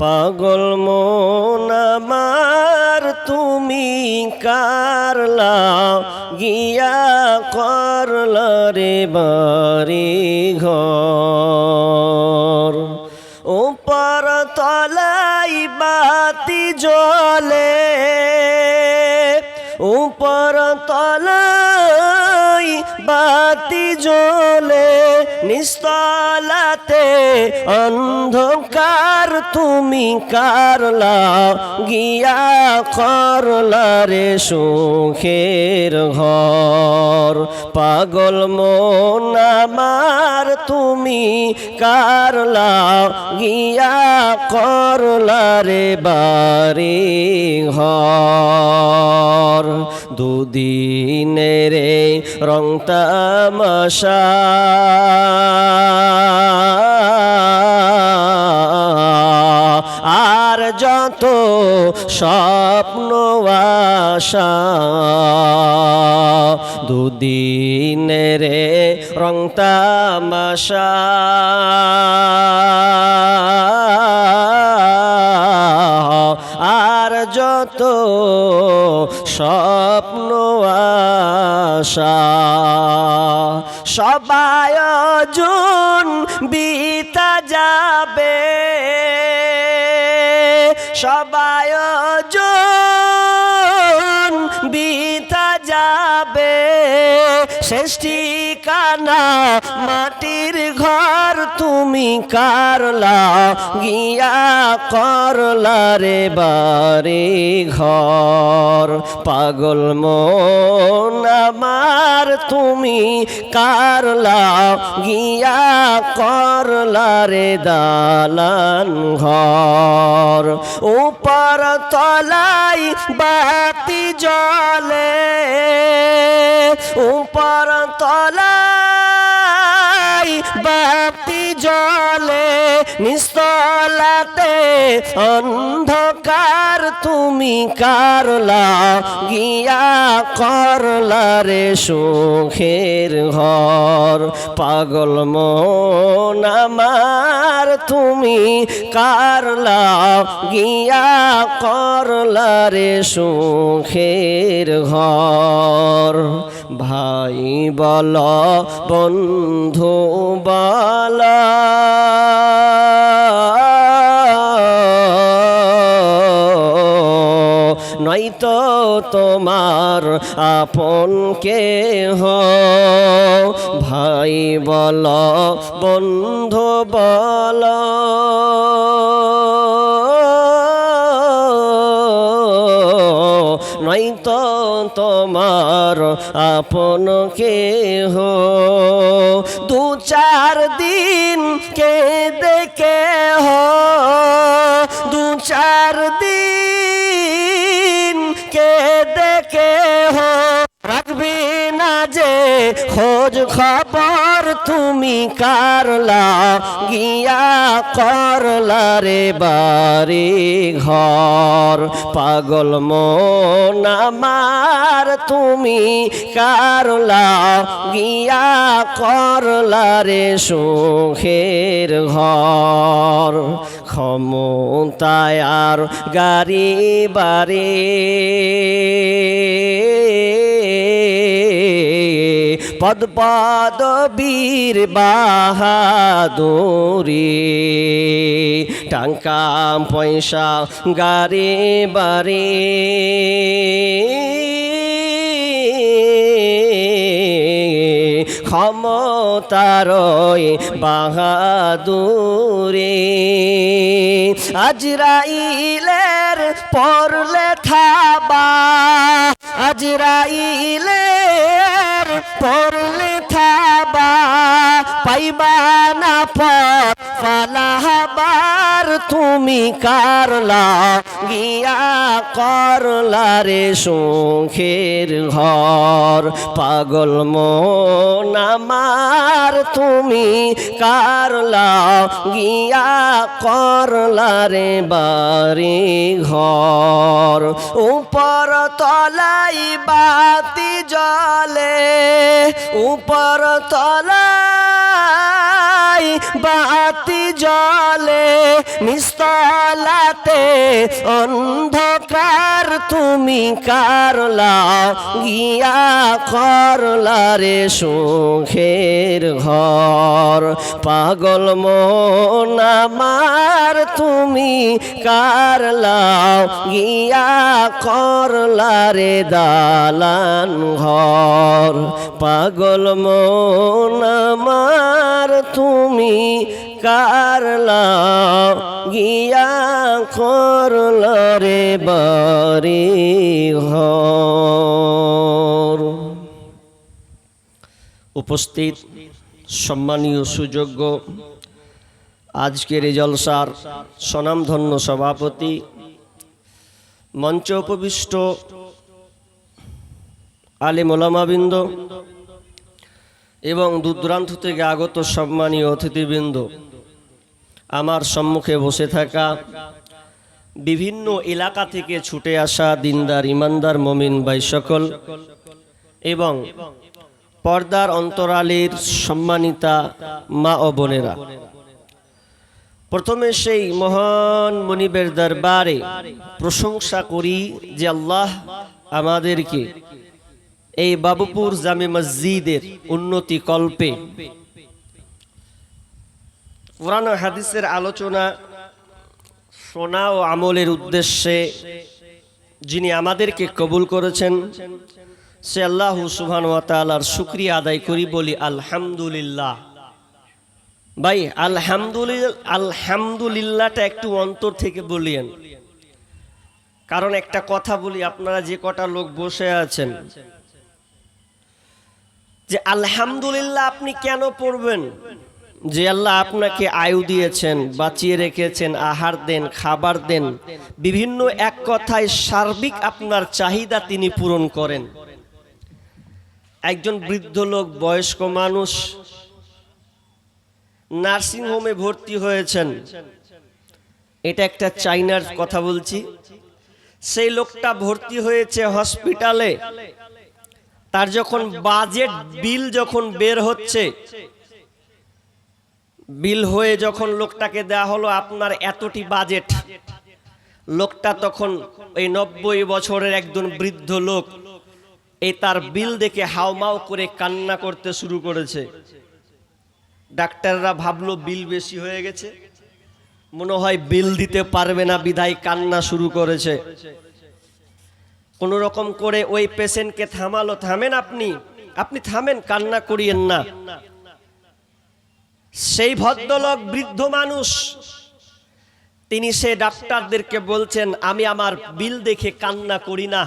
পাগল মন আমার, তুমি কারলা গিয়া করলা রে বাড়ি ঘর? উপর তলাই বাতি জ্বলে, উপর তলাই বাতি জ্বলে নিস্তলাতে অন্ধকার তুমি কারলা গিয়া করলা রে সুখের ঘর। পাগল মন আমার তুমি কারলা গিয়া করলা রে বাড়ি ঘর। দুদিনের রং তামাশা। আর যত স্বপ্ন আশা রে রং তামাশা। আর যত স্বপ্ন আশা। সবাই জন বিতা যাবে। সবায় জন বিতা যাবে। শেষ ঠিকানা মাটির ঘর। তুমি কারলা গিয়া করলা রে বাড়ি ঘর। পাগল মন আমার, তুমি কারলা গিয়া করলা রে দালান ঘর। উপর তলাই বাতি জলে উপর তলাই বাতি জলে নিস্তলাতে অন্ধকার তুমি কারলা গিয়া করলা রে সুখের ঘর। পাগল মন আমার, তুমি কারলা গিয়া করলা রে সুখের ঘর। ভাই বল, বন্ধু বল। নয়তো তোমার আপন কে ভাই বল, বন্ধু বল। নয়তো তোমার আপন কে দু চার দিন কে দেখে খোঁজ খবর তুমি কারলা গিয়া করলা রে বাড়ি ঘর? পাগল মন আমার, তুমি কারলা গিয়া করলা রে সুখের ঘর? ক্ষমতায় আর গাড়ি বাড়ি। পদ পদ বীর বাহাদুরি টাকা পয়সা গাড়ি বাড়ি ক্ষমতারয় বাহাদুরে। আজরাইলের পরলে থাবা আজরাইলের পরলে থাবা পাইবা না পথ ফালাহাবার তুমি কারলা গিয়া করলা রে সুখের ঘর। পাগল মন আমার, তুমি কারলা গিয়া করলা রে বাড়ি ঘর উপর তলাই বাতি জলে উপর তলাই বাতি জলে, নিস্তলাতে অন্ধকার তুমি কারলা গিয়া করলা রে সুখের ঘর? পাগল মন আমার তুমি কারলা গিয়া করলা রে দালান ঘর? পাগল মন তুমি কারলা গিয়া করলা রে বাড়ি ঘর? উপস্থিত সম্মানীয় সুযোগ্য আজকের এই জলসার স্বনামধন্য সভাপতি, মঞ্চ উপবিষ্ট আলী মোলামাবৃন্দ এবং দূরদূরান্ত থেকে আগত সম্মানীয় অতিথিবৃন্দ, আমার সম্মুখে বসে থাকা বিভিন্ন এলাকা থেকে ছুটে আসা দিনদার, ইমানদার, মমিন ভাই সকল এবং পর্দার অন্তরালের সম্মানিতা মা ও বোনেরা। প্রথমে সেই মহান মনিবের দরবারে প্রশংসা করি যে আল্লাহ আমাদেরকে এই বাবুপুর জামে মসজিদের উন্নতি কল্পে। কোরআন হাদিসের আলোচনা, শোনা ও আমলের উদ্দেশ্যে যিনি আমাদেরকে কবুল করেছেন, সে আল্লাহ সুবহান ওয়া তাআলার শুকরিয়া আদায় করি বলি আলহামদুলিল্লাহ। ভাই আলহামদুলিল্লাহ আলহামদুলিল্লাহটা একটু অন্তর থেকে বলিয়েন। কারণ একটা কথা বলি, আপনারা যে কটা লোক বসে আছেন যে আলহামদুলিল্লাহ আপনি কেন পড়বেন? যে আল্লাহ আপনাকে আয়ু দিয়েছেন, বাঁচিয়ে রেখেছেন, আহার দেন, খাবার দেন, বিভিন্ন এক কথায় সার্বিক আপনার চাহিদা তিনি পূরণ করেন। একজন বৃদ্ধ লোক, বয়স্ক মানুষ, নার্সিং হোমে ভর্তি হয়েছেন। এটা একটা চাইনার কথা বলছি। সেই লোকটা ভর্তি হয়েছে হসপিটালে। তার যখন বাজেট বিল যখন বের হচ্ছে, বিল হয়ে যখন লোকটাকে দেয়া হলো আপনার এতটি বাজেট, লোকটা তখন এই নব্বই বছরের একজন বৃদ্ধ লোক এই তার বিল দেখে হাওমাও করে কান্না করতে শুরু করেছে। ডাক্তাররা ভাবলো বিল বেশি হয়ে গেছে, মনে হয় বিল দিতে পারবে না, বিদায় কান্না শুরু করেছে। কোন রকম করে ওই পেশেন্টকে থামালো, থামেন আপনি। আপনি থামেন, কান্না করিয়েন না। সেই ভদ্রলোক বৃদ্ধ মানুষ, তিনি সে ডাক্তারদেরকে বলছেন, আমি আমার বিল দেখে কান্না করি না।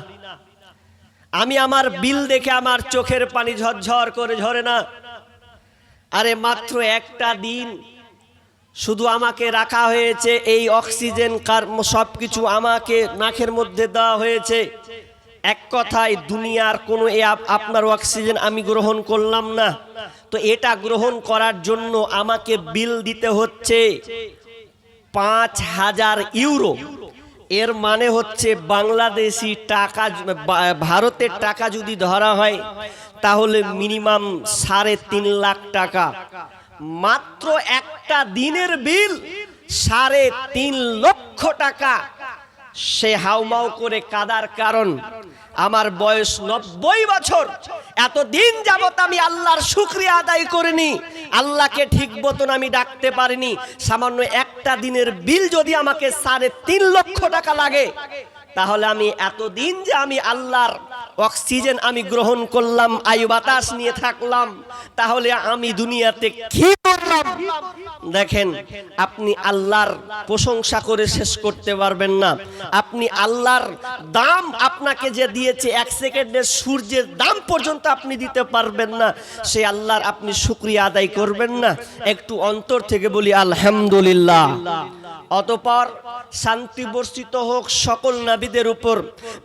আমি আমার বিল দেখে আমার চোখের পানি ঝরঝর করে ঝরে না। আরে মাত্র একটা দিন শুধু আমাকে রাখা হয়েছে এই অক্সিজেন কার সব কিছু আমাকে নাকের মধ্যে দেওয়া হয়েছে। এক কথায় দুনিয়ার কোনো আপনার অক্সিজেন আমি গ্রহণ করলাম না। তো এটা গ্রহণ করার জন্য আমাকে বিল দিতে হচ্ছে পাঁচ হাজার ইউরো। এর মানে হচ্ছে বাংলাদেশি টাকা ভারতের টাকা যদি ধরা হয়, তাহলে মিনিমাম সাড়ে তিন লাখ টাকা। মাত্র একটা দিনের বিল, সাড়ে তিন লক্ষ টাকা। সে হাউমাউ করে কাদার কারণ, আমার বয়স নব্বই বছর। এতদিন যাবত আমি আল্লাহর শুক্রিয়া আদায় করিনি। আল্লাহকে ঠিক মতন আমি ডাকতে পারিনি। সামান্য একটা দিনের বিল যদি আমাকে সাড়ে তিন লক্ষ টাকা লাগে, তাহলে আমি এতদিন যে আমি আল্লাহর অক্সিজেন আমি গ্রহণ করলাম, আয়ু বাতাস নিয়ে থাকলাম, তাহলে আমি দুনিয়াতে কি করলাম? দেখেন, আপনি আল্লাহর প্রশংসা করে শেষ করতে পারবেন না। আপনি আল্লাহর দাম আপনাকে যে দিয়েছে, এক সেকেন্ডের সূর্যের দাম পর্যন্ত আপনি দিতে পারবেন না। সে আল্লাহর আপনি শুক্রিয়া আদায় করবেন না। একটু অন্তর থেকে বলি, আলহামদুলিল্লাহ। অতপর শান্তি বর্ষিত হোক সকল নবীদের উপর।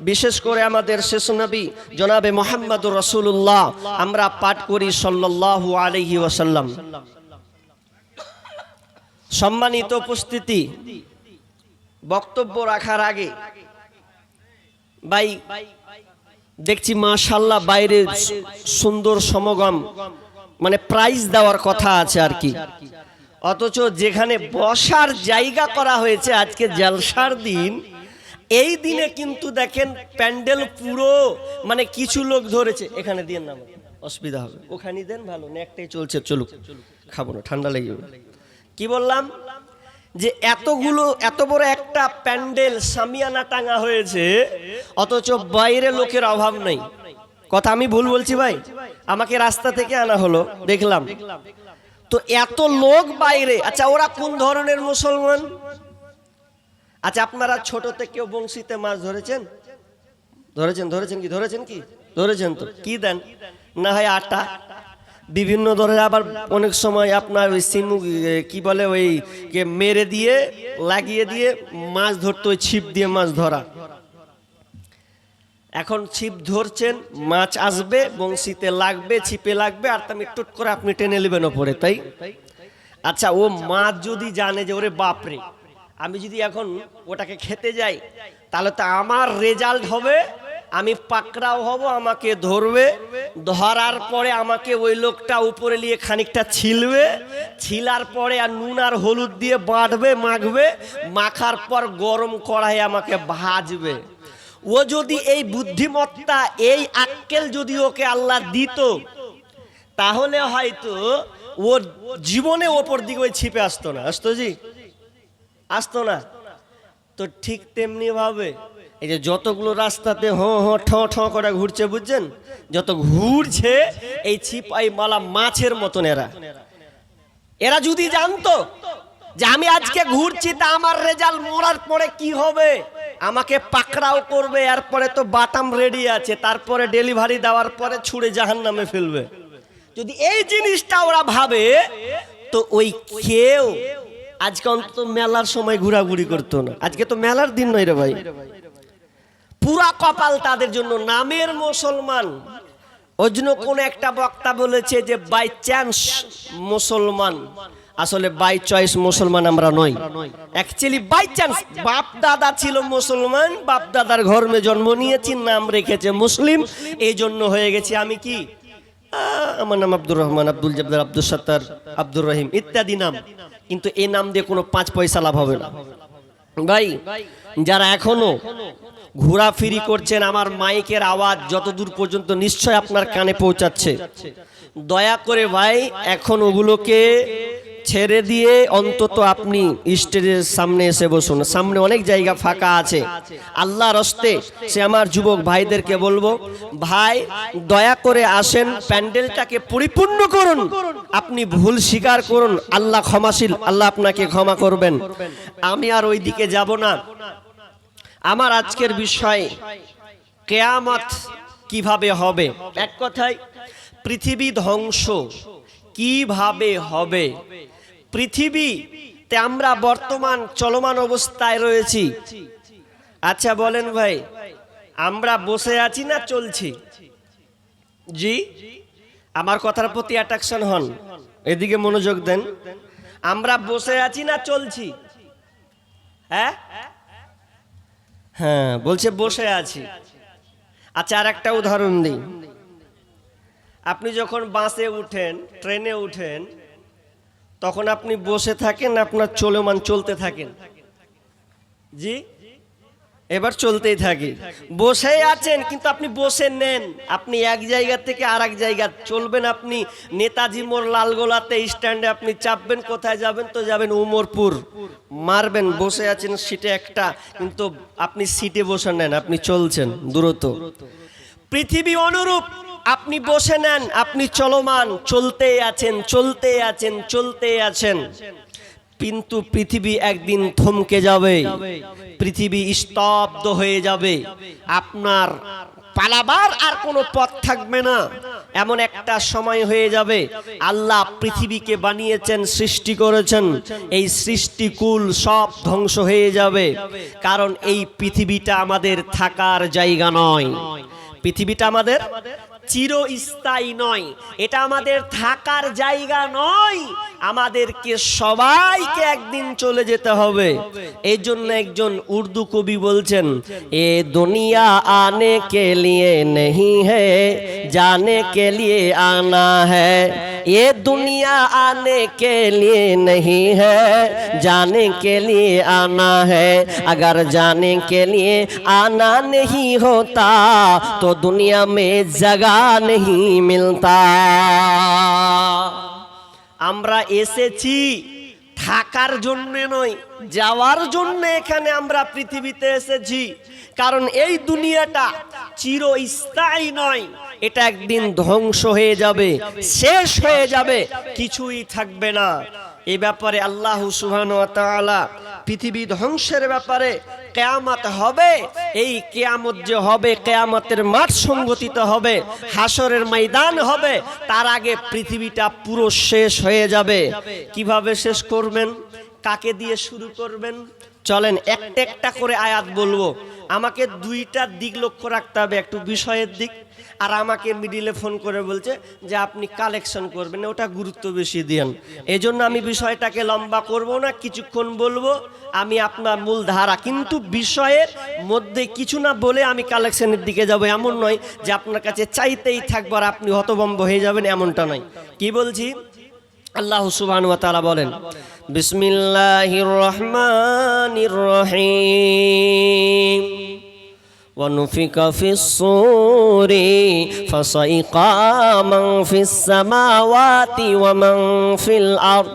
বিশেষ করে আমাদের শেষ নবী জনাবে মোহাম্মদ রসুল্লাহ আমরা পাঠ করি সাল্লাল্লাহু আলাইহি ওয়াসাল্লাম। সম্মানিত উপস্থিতি, বক্তব্য রাখার আগে ভাই, দেখছি মাশাল্লাহ বাইরে সুন্দর সমাগম মানে প্রাইজ দেওয়ার কথা আছে আর কি। অথচ যেখানে বসার জায়গা করা হয়েছে আজকে জলসার দিন, এই দিনে কিন্তু দেখেন প্যান্ডেল পুরো মানে কিছু লোক ধরেছে। এখানে দিয়ে না অসুবিধা হবে। ওখানে দেন ভালো, নেকটাই চলছে, চলুক, খাব না, ঠান্ডা লেগে কি বললাম? যে এতগুলো, এত বড় একটা প্যান্ডেল সামিয়ানা টাঙা হয়েছে, অথচ বাইরে লোকের অভাব নেই। কথা আমি ভুল বলছি ভাই? আমাকে রাস্তা থেকে আনা হলো, দেখলাম। তো এত লোক বাইরে। আচ্ছা ওরা কোন ধরনের মুসলমান? আচ্ছা আপনারা ছোট থেকেও বংশীতে মাছ ধরেছেন? ধরেছেন ধরেছেন কি? ধরেছেন কি? ধরেছেন তো। কি দেন? না হয় আটা? বিভিন্ন ধরনের আবার অনেক সময় আপনার ওই সিমু কি বলে ওই মেরে দিয়ে, লাগিয়ে দিয়ে মাছ ধরতে, ওই ছিপ দিয়ে মাছ ধরা। এখন ছিপ ধরছেন, মাছ আসবে, বংশীতে লাগবে, ছিপে লাগবে, আর তুমি টুট করে আপনি টেনে নেবেন ওপরে, তাই? আচ্ছা ও মাছ যদি জানে যে ওরে বাপরে, আমি যদি এখন ওটাকে খেতে যাই, তাহলে তো আমার রেজাল্ট হবে, আমি পাকড়াও হব, আমাকে ধরবে, ধরার পরে আমাকে ওই লোকটা উপরে নিয়ে খানিকটা ছিলবে, ছিলার পরে আর নুন আর হলুদ দিয়ে বাঁধবে, মাখবে, মাখার পর গরম কড়াই আমাকে ভাজবে। ও যদি এই বুদ্ধিমত্তা, এই আক্কেল যদি ওকে আল্লাহ দিত, তাহলে হয়তো ওর জীবনে ওপর দিকে ওই ছিপে আসতো না। আসতো জি? আসতো না। তো ঠিক তেমনি ভাবে এই যে যতগুলো রাস্তাতে হ হ ঠ ঠ করে ঘুরছে, বুঝছেন? যত ঘুরছে, এই ছিপাই মালা মাছের মতন এরা। এরা যদি জানতো যে আমি আজকে ঘুরছি তা আমার রেজাল্ট মরার পরে কি হবে? আমাকে পাকড়াও করবে, এরপরে তো বাটাম রেডি আছে, তারপরে ডেলিভারি দেওয়ার পরে ছুড়ে জাহান নামে ফেলবে। যদি এই জিনিসটা ওরা ভাবে, তো ওই কেউ আজকে অন্তত মেলার সময় ঘোরাঘুরি করতো না। আজকে তো মেলার দিন নয় রে ভাই। পুরা কপাল তাদের জন্য। নামের মুসলমান। ওই জন্য কোন একটা বক্তা বলেছে যে বাই চান্স মুসলমান। আসলে বাই চয়েস মুসলমান আমরা নই। অ্যাকচুয়ালি বাই চান্স বাপ দাদা ছিল মুসলমান বাপ দাদার ঘর্মে জন্ম নিয়েছি, নাম রেখেছে মুসলিম। এই জন্য হয়ে গেছি আমি কি? আমার নাম আব্দুর রহমান, আব্দুল জব্দার আব্দুল সত্তার, আব্দুর রহিম ইত্যাদি নাম। কিন্তু এই নাম দিয়ে কোনো পাঁচ পয়সা লাভ হবে না। ভাই, যারা এখনও ঘোরাফিরি করছেন, আমার মাইকের আওয়াজ যতদূর পর্যন্ত নিশ্চয় আপনার কানে পৌঁছাচ্ছে। দয়া করে ভাই, এখন ওগুলোকে ছেড়ে দিয়ে অন্তত আপনি স্টেজের সামনে এসে বসুন। সামনে অনেক জায়গা ফাঁকা আছে। আল্লাহ রস্তে সে আমার যুবক ভাইদেরকে বলব, ভাই, দয়া করে আসেন, প্যান্ডেলটাকে পরিপূর্ণ করুন। আপনি ভুল স্বীকার করুন, আল্লাহ ক্ষমাশীল, আল্লাহ আপনাকে ক্ষমা করবেন। আমি আর ওই দিকে যাব না। আমার আজকের বিষয়, কেয়ামত কীভাবে হবে? এক কথায় পৃথিবী ধ্বংস। কীভাবে হবে? পৃথিবীতে আমরা বর্তমান চলমান অবস্থায় রয়েছি। আচ্ছা বলেন ভাই, আমরা বসে আছি না চলছি? জি, আমার কথার প্রতি অ্যাট্রাকশন হন। এদিকে মনোযোগ দেন। আমরা বসে আছি না চলছি? হ্যাঁ? হ্যাঁ বলছে বসে আছি। আচ্ছা আর একটা উদাহরণ দিই। আপনি যখন বাসে উঠেন, ট্রেনে উঠেন, তখন আপনি বসে থাকেন, আপনার চলমান চলতে থাকেন। জি? এবার চলতেই থাকি। বসে আছেন, কিন্তু আপনি বসে নেন। আপনি এক জায়গা থেকে আর এক জায়গা চলবেন আপনি। নেতাজি মোর লালগোলাতে স্ট্যান্ডে আপনি চাপবেন, কোথায় যাবেন তো যাবেন উমরপুর। মারবেন, বসে আছেন সিটে একটা, কিন্তু আপনি সিটে বসে নেন, আপনি চলছেন দ্রুত। পৃথিবী অনুরূপ। আপনি বসে নেন, আপনি চলমান চলতে আছেন চলতে আছেন চলতে আছেন। কিন্তু পৃথিবী একদিন থমকে যাবে, পৃথিবী স্তব্ধ হয়ে যাবে। আপনার পালাবার আর কোনো পথ থাকবে না। এমন একটা সময় হয়ে যাবে, আল্লাহ পৃথিবীকে বানিয়েছেন, সৃষ্টি করেছেন। এই সৃষ্টিকুল সব ধ্বংস হয়ে যাবে, কারণ এই পৃথিবীটা আমাদের থাকার জায়গা নয়। পৃথিবীটা আমাদের চিরস্থায়ী নয় এটা আমাদের থাকার জায়গা নয় আমাদেরকে সবাইকে একদিন চলে যেতে হবে এই জন্য একজন উর্দু কবি বলছেন এ দুনিয়া আনে কে লিয়ে নেহি হে জানে কে লিয়ে আনা হ্যায় ये दुनिया आने के लिए नहीं है जाने के लिए आना है अगर जाने के लिए आना नहीं होता तो दुनिया में जगह नहीं मिलता আমরা এসেছি থাকার জন্য নয় যাওয়ার জন্য এখানে আমরা পৃথিবীতে এসেছি কারণ এই দুনিয়াটা চিরস্থায়ী নয় এটা একদিন ধ্বংস হয়ে যাবে শেষ হয়ে যাবে কিছুই থাকবে না এই ব্যাপারে আল্লাহ সুবহান পৃথিবী ধ্বংসের ব্যাপারে কেয়ামত হবে, এই কেয়ামত যে হবে, কেয়ামতের মাঠ সংগঠিত হবে হাসরের ময়দান হবে, তার আগে পৃথিবীটা পুরো শেষ হয়ে যাবে। কীভাবে শেষ করবেন? কাকে দিয়ে শুরু করবেন? চলেন, একটা একটা করে আয়াত বলব। আমাকে দুইটা দিক লক্ষ্য রাখতে হবে, একটু বিষয়ের দিক। আর আমাকে মিডিলে ফোন করে বলছে যে, আপনি কালেকশন করবেন, ওটা গুরুত্ব বেশি দিন এই জন্য আমি বিষয়টাকে লম্বা করব না, কিছুক্ষণ বলব, আমি আপনার মূল ধারা। কিন্তু বিষয়ের মধ্যে কিছু না বলে আমি কালেকশনের দিকে যাব, এমন নয় যে আপনার কাছে চাইতেই থাকব আর আপনি হতবম্ব হয়ে যাবেন, এমনটা নয়। কি বলছি? আল্লাহ সুবহান ওয়া তাআলা বলেন বিসমিল্লাহির রহমানির রহিম। ونفك في الصور فصيق من في السماوات ومن في الأرض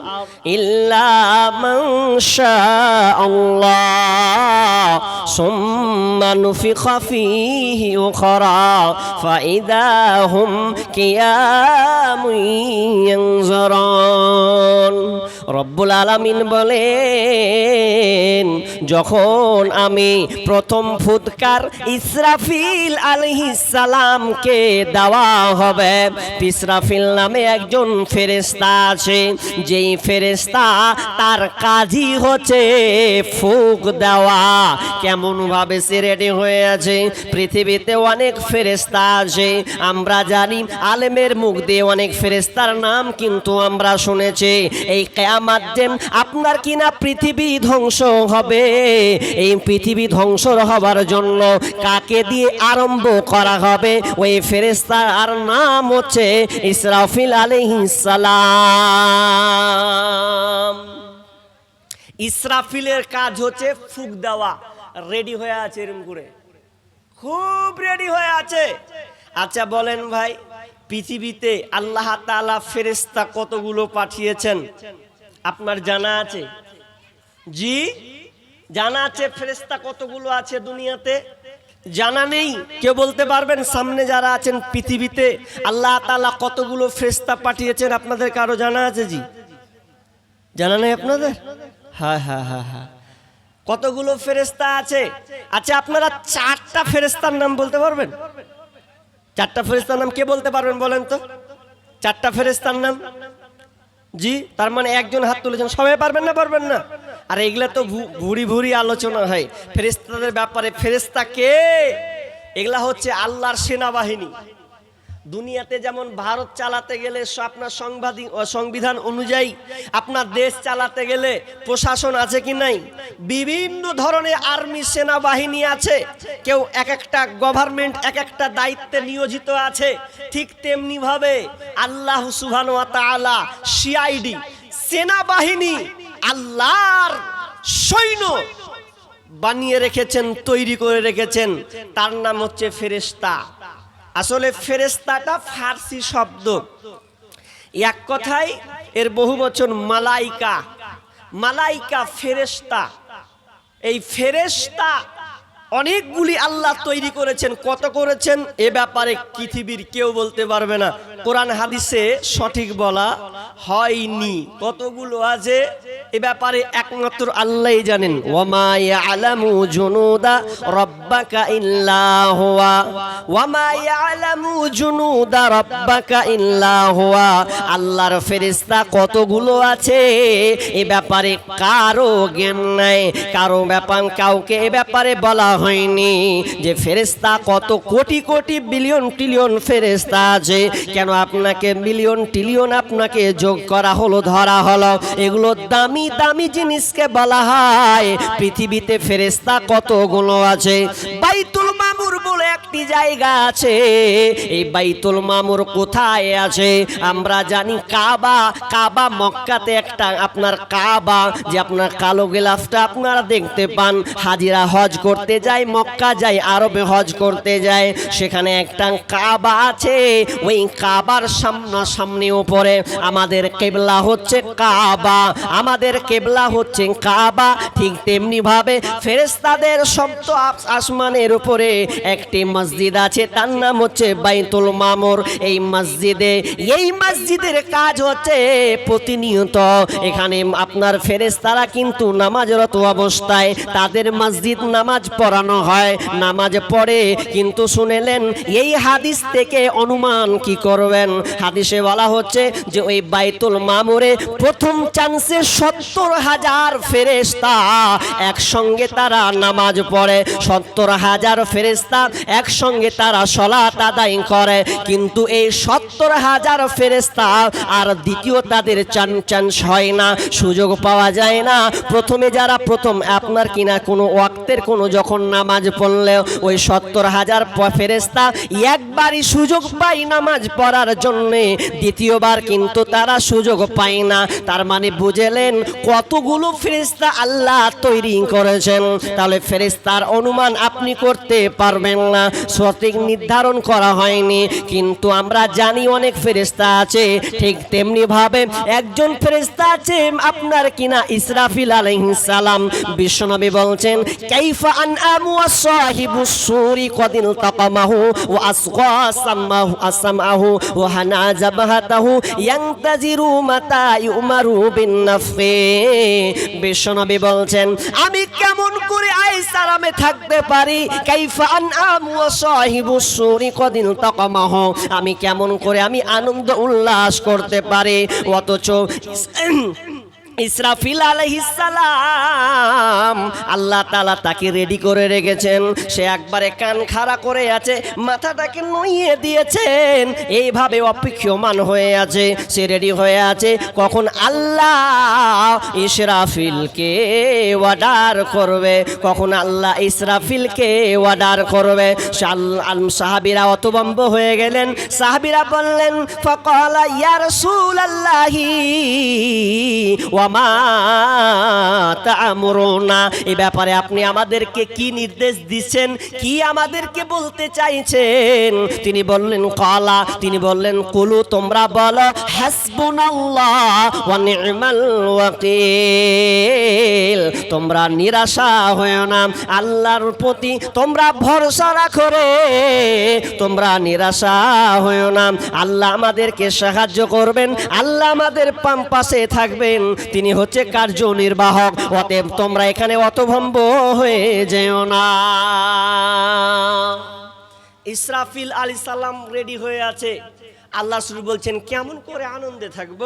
إلا من شاء الله. ثم نفخ فيه أخرى فإذا هم قيام ينظرون. রব্বুল আলামিন বলেন, যখন আমি প্রথম ফুৎকার ইসরাফিল সালামকে দেওয়া হবে, ইসরাফিল নামে একজন ফেরেশতা আছে, যেই ফেরেশতা তার কাজই হচ্ছে ফুক দেওয়া। কেমন ভাবে সে রেডি হয়ে আছে পৃথিবীতে অনেক ফেরেশতা আছে, আমরা জানি আলেমের মুখ দিয়ে অনেক ফেরেশতার নাম কিন্তু আমরা শুনেছি। এই কেয়ামাত যে আপনার কিনা পৃথিবী ধ্বংস হবে। এই পৃথিবী ধ্বংস হবার জন্য কাকে দিয়ে আরম্ভ করা হবে? ওই ফেরেস্তার নাম হচ্ছে ইসরাফিল সালাম। ইসরাফিলের কাজ হচ্ছে ফুক দেওয়া। রেডি হয়ে আছে এরম করে? খুব রেডি হয়ে আছে। আচ্ছা বলেন ভাই, পৃথিবীতে আল্লাহ তাআলা ফেরেস্তা কতগুলো পাঠিয়েছেন? আপনার জানা আছে? জি, জানা আছে ফেরেস্তা কতগুলো আছে দুনিয়াতে? জানা নেই, কেউ বলতে পারবেন? সামনে যারা আছেন পৃথিবীতে, আল্লাহ তালা কতগুলো ফেরেস্তা পাঠিয়েছেন? আপনাদের কারও জানা আছে জি? জানা নেই আপনাদের? হ্যাঁ হ্যাঁ হ্যাঁ হ্যাঁ। কতগুলো ফেরেস্তা আছে? আচ্ছা আপনারা চারটা ফেরেস্তার নাম বলতে পারবেন? চারটা ফেরেস্তার নাম কে বলতে পারবেন বলেন তো? চারটা ফেরেস্তার নাম? জি, তার মানে একজন হাত তুলেছেন। সবাই পারবেন না পারবেন না? আর এগুলা তো ভুরি ভুরি আলোচনা হয়। ফেরেস্তাদের ব্যাপারে ফেরেস্তা কে? এগুলা হচ্ছে আল্লাহর সেনাবাহিনী। দুনিয়াতে যেমন ভারত চালাতে গেলে আপনার সংবাদী ও সংবিধান অনুযায়ী আপনার দেশ চালাতে গেলে প্রশাসন আছে কি নাই? বিভিন্ন ধরনের আর্মি সেনাবাহিনী আছে। কেউ এক একটা গভর্নমেন্ট এক একটা দায়িত্বে নিয়োজিত আছে। ঠিক তেমনি ভাবে আল্লাহ সুবহান ওয়া তাআলা সিআইডি সেনাবাহিনী আল্লাহর সৈন্য বানিয়ে রেখেছেন, তৈরি করে রেখেছেন। তার নাম হচ্ছে ফেরেশতা। আসলে ফেরেস্তাটা ফার্সি শব্দ। এক কথায় এর বহু বচন মালাইকা। মালাইকা ফেরেস্তা এই ফেরেশতা অনেকগুলি আল্লাহ তৈরি করেছেন। কত করেছেন? এ ব্যাপারে পৃথিবীর কেউ বলতে পারবে না। কোরআন হাদিসে সঠিক বলা হয়নি। কতগুলো আছে? এ ব্যাপারে একমাত্র আল্লাহই জানেন। ওয়ামা ইয়ালামু জুনুদা রাব্বাকা রাব্বাকা আল্লাহর ফেরেশতা কতগুলো আছে? এ ব্যাপারে কারও জ্ঞান নাই। কারও ব্যাপার কাউকে এ ব্যাপারে বলা হয়নি যে ফেরেশতা কত কোটি কোটি বিলিয়ন ট্রিলিয়ন ফেরেশতা আছে। কেন আপনাকে মিলিয়ন ট্রিলিয়ন আপনাকে যোগ করা হলো, ধরা হলো? এগুলো দামি দামি জিনিসকে বলা হয়। পৃথিবীতে ফেরেশতা কতগুলো আছে? বাইতুল মামুর বলে একটি জায়গা আছে। এই বাইতুল মামুর কোথায় আছে? আমরা জানি কাবা। কাবা মক্কাতে একটা আপনার কাবা, যে আপনার কালো গেলাফটা আপনারা দেখতে পান। হাজিরা হজ করতে যায় মক্কা যায়, আরবে হজ করতে যায়, সেখানে একটা কাবা আছে। ওই কাবার সামনা সামনে উপরে আমাদের কেবলা হচ্ছে কাবা। আমাদের কেবলা হচ্ছে কাবা। ঠিক তেমনি ভাবে ফেরেস্তাদের শব্দ আসমানের উপরে একটি মসজিদ আছে, তার নাম হচ্ছে বাইতুল মামর। এই মসজিদে, এই মসজিদের কাজ হচ্ছে প্রতিনিয়ত। এখানে আপনার ফেরেস্তারা কিন্তু নামাজরত অবস্থায়, তাদের মসজিদ নামাজ পড়ানো হয়, নামাজ পড়ে, কিন্তু শুনেলেন, এই হাদিস থেকে অনুমান কি করবেন? হাদিসে বলা হচ্ছে যে ওই বাইতুল মামুরে প্রথম চান্সে সত্তর হাজার ফেরেস্তা একসঙ্গে তারা নামাজ পড়ে। সত্তর হাজার ফেরেস্তা একসঙ্গে তারা সলাত আদায় করে। কিন্তু এই সত্তর হাজার ফেরেস্তা আর দ্বিতীয় তাদের চান চান্স হয় না, সুযোগ পাওয়া যায় না। প্রথমে যারা, প্রথম আপনার কিনা কোনো ওয়াক্তের কোনো যখন নামাজ পড়লে ওই সত্তর হাজার ফেরেস্তা একবারই সুযোগ পায় নামাজ পড়ার জন্যে। দ্বিতীয়বার কিন্তু তারা সুযোগ পায় না। তার মানে বুঝেলেন কতগুলো ফেরেস্তা আল্লাহ তৈরি করেছেন। তাহলে ফেরেস্তার অনুমান আপনি করতে পারবেন না। সঠিক নির্ধারণ করা হয়নি। কিন্তু আমরা জানি অনেক ফেরেস্তা আছে। ঠিক তেমনি ভাবে একজন ফেরেস্তা আছে আপনার কিনা ইসরাফিল আলাইহিস সালাম। বিশ্বনবী বলছেন, কাইফা আন কদিন তাকামাহু ওয়া আসগা সামাহু আসামাহু ওয়া হানা জাবহাতাহু ইয়ান্তাজিরু মাতা ইউমারু বিন নাফি বিশ্বনবী বলছেন, আমি কেমন করে আইসারামে থাকতে পারি? কাইফা আন আমু সাহিবু সুরি কদিন তাকামাহু আমি কেমন করে আমি আনন্দ উল্লাস করতে পারি? অথচ ইসরাফিল আলাইহিসসালাম আল্লাহ তালা তাকে রেডি করে রেখেছেন। সে একবারে কান খাড়া করে আছে, মাথাটাকে নইয়ে দিয়েছেন। এইভাবে অপেক্ষমান হয়ে আছে, সে রেডি হয়ে আছে। কখন আল্লাহ ইসরাফিলকে অর্ডার করবে, কখন আল্লাহ ইসরাফিলকে অর্ডার করবে। সাহাবিরা অতবম্ব হয়ে গেলেন। সাহাবিরা বললেন, ফকলা ইয়া রাসূলুল্লাহি ওয়ামা তা'মুরুনা। ব্যাপারে আপনি আমাদেরকে কি নির্দেশ দিচ্ছেন, কি আমাদেরকে বলতে চাইছেন? তিনি বললেন, কলা। তিনি বললেন, কুলু, তোমরা বলো, হাসবুনাল্লাহ ওয়া নি'মাল ওয়াকিল। তোমরা নিরাশা হয়েও না, আল্লাহর প্রতি তোমরা ভরসা রাখো রে। তোমরা নিরাশা হয়েও না, আল্লাহ আমাদেরকে সাহায্য করবেন, আল্লাহ আমাদের পাম্পাসে থাকবেন। তিনি হচ্ছে কার্যনির্বাহক অতএব তোমরা এখানে অতভম্ব হয়ে যেও না। ইসরাফিল আলী সাল্লাম রেডি হয়ে আছে। আল্লাহ শুরু বলছেন, কেমন করে আনন্দে থাকব?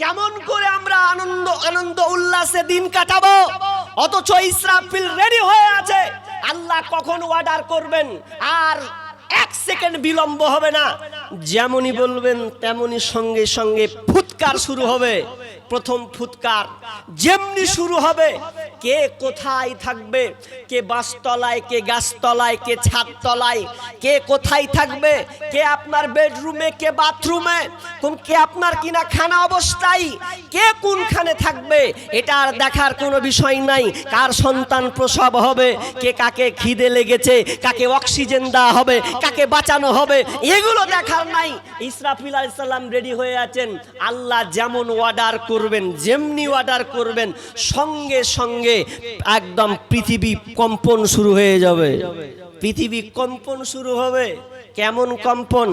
কেমন করে আমরা আনন্দ আনন্দ উল্লাসে দিন কাটাবো? অথচ ইসরাফিল রেডি হয়ে আছে। আল্লাহ কখন অর্ডার করবেন? আর এক সেকেন্ড বিলম্ব হবে না। যেমনই বলবেন তেমনি সঙ্গে সঙ্গে ফুৎকার শুরু হবে। প্রথম ফুৎকার। যেমনি শুরু হবে, কে কোথায় থাকবে? কে বাঁশতলায় কে গাছতলায়, কে ছাদতলায়? কে কোথায় থাকবে? কে আপনার বেডরুমে, কে বাথরুমে? কোন কে আপনার কিনা খানা অবস্থায়? কে কোনখানে থাকবে? এটা আর দেখার কোনো বিষয় নাই। কার সন্তান প্রসব হবে? কে কাকে খিদে লেগেছে? কাকে অক্সিজেন দেওয়া হবে? কাকে বাঁচানো হবে? এগুলো দেখার নাই। ইসরাফিল আলাইসাল্লাম রেডি হয়ে আছেন। আল্লাহ যেমন অর্ডার করবেন, যেমনি অর্ডার করবেন, সঙ্গে সঙ্গে একদম পৃথিবী কম্পন শুরু হয়ে যাবে। পৃথিবী কম্পন শুরু হবে। কেমন কম্পন?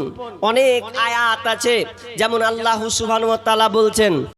অনেক আয়াত আছে, যেমন আল্লাহ তাআলা বলছেন